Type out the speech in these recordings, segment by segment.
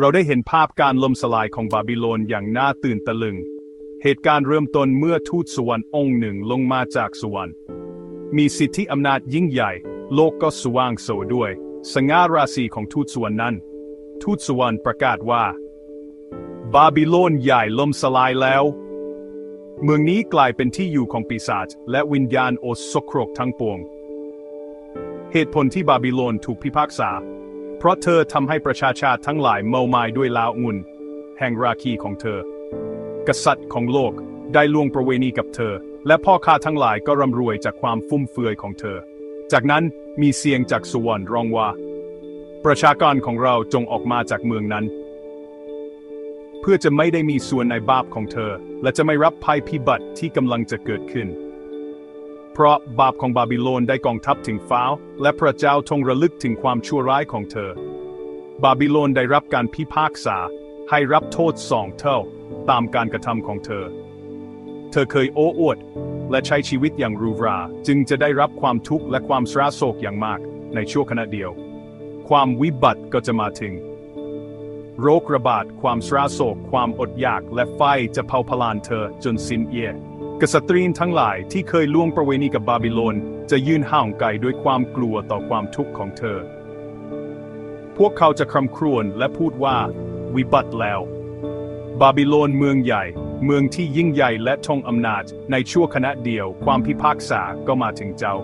เราได้เห็นภาพการล่มสลายของบาบิโลนอย่างน่าตื่นตะลึง เหตุการณ์เริ่มต้นเมื่อทูตสวรรค์องค์หนึ่งลงมาจากสวรรค์ มีสิทธิอำนาจยิ่งใหญ่ โลกก็สว่างโสด้วย สง่าราศีของทูตสวรรค์นั้น ทูตสวรรค์ประกาศว่า บาบิโลนใหญ่ล่มสลายแล้ว เมืองนี้กลายเป็นที่อยู่ของปีศาจและวิญญาณโอสโครกทั้งปวง เหตุผลที่บาบิโลนถูกพิพากษา เพราะเธอทำให้ประชาชาติทั้งหลายเมามายด้วยลาวงุนแห่งราคีของเธอ กษัตริย์ของโลกได้ล่วงประเวณีกับเธอ และพ่อค้าทั้งหลายก็ร่ำรวยจากความฟุ่มเฟือยของเธอ จากนั้นมีเสียงจากสวรรค์ร้องว่า ประชากรของเราจงออกมาจากเมืองนั้น เพื่อจะไม่ได้มีส่วนในบาปของเธอ และจะไม่รับภัยพิบัติที่กำลังจะเกิดขึ้น เพราะบาปของบาบิโลนได้กองทัพถึงฟ้าและพระเจ้าทรงระลึกถึงความชั่วร้ายของเธอ บาบิโลนได้รับการพิพากษาให้รับโทษสองเท่า ตามการกระทำของเธอ เธอเคยโอ้อวด และใช้ชีวิตอย่างรูรา จึงจะได้รับความทุกข์และความสราโศกอย่างมากในชั่วขณะเดียว ความวิบัติก็จะมาถึง โรคระบาด ความสราโศก ความอดอยาก และไฟจะเผาพลานเธอจนสิ้นเอีย กษัตรีนทั้งหลายที่เคยล่วงประเวณีกับบาบิโลน จะยืนห่างไกลด้วยความกลัวต่อความทุกข์ของเธอ พวกเขาจะคร่ำครวญและพูดว่า วิบัติแล้ว บาบิโลนเมืองใหญ่ เมืองที่ยิ่งใหญ่และทรงอำนาจ ในชั่วขณะเดียวความพิพากษาก็มาถึงเจ้า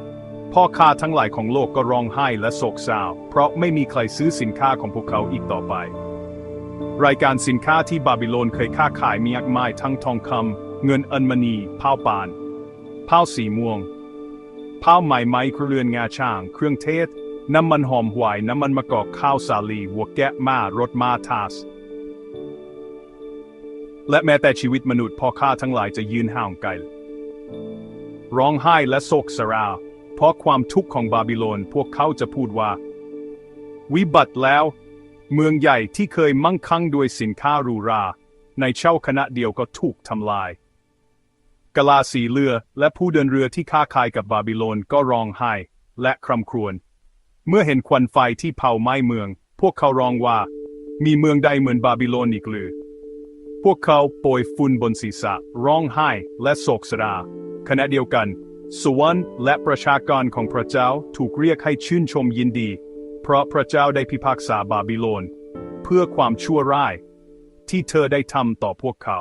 พ่อค้าทั้งหลายของโลกก็ร้องไห้และโศกเศร้าเพราะไม่มีใครซื้อสินค้าของพวกเขาอีกต่อไป รายการสินค้าที่บาบิโลนเคยค้าขายมีมากมายทั้งทองคำ เงินอัญมณีผ้าปานผ้าสีม่วงผ้าไหมไม้เครื่องเรือนงาช้าง เครื่องเทศ น้ำมันหอมหวายน้ำมันมะกอกข้าวสาลีวัวแกะม้ารถม้าทาส และแม้แต่ชีวิตมนุษย์พ่อข้าทั้งหลายจะยืนห่างไกลร้องไห้และโศกสราเพราะความทุกข์ของบาบิโลนพวกเขาจะพูดว่า วิบัติแล้ว เมืองใหญ่ที่เคยมั่งคั่งด้วยสินค้ารูรา ในเช่าคณะเดียวก็ถูกทำลาย กะลาสีเรือและผู้เดินเรือที่ค้าขายกับบาบิโลนก็ร้องไห้และคร่ำครวญ เมื่อเห็นควันไฟที่เผาไหม้เมือง พวกเขาร้องว่า มีเมืองใดเหมือนบาบิโลนอีกหรือ พวกเขาโปรยฝุ่นบนศีรษะ ร้องไห้และโศกสราขณะเดียวกัน สวรรค์และประชากรของพระเจ้าถูกเรียกให้ชื่นชมยินดี เพราะพระเจ้าได้พิพากษาบาบิโลน เพื่อความชั่วร้าย ที่เธอได้ทำต่อพวกเขา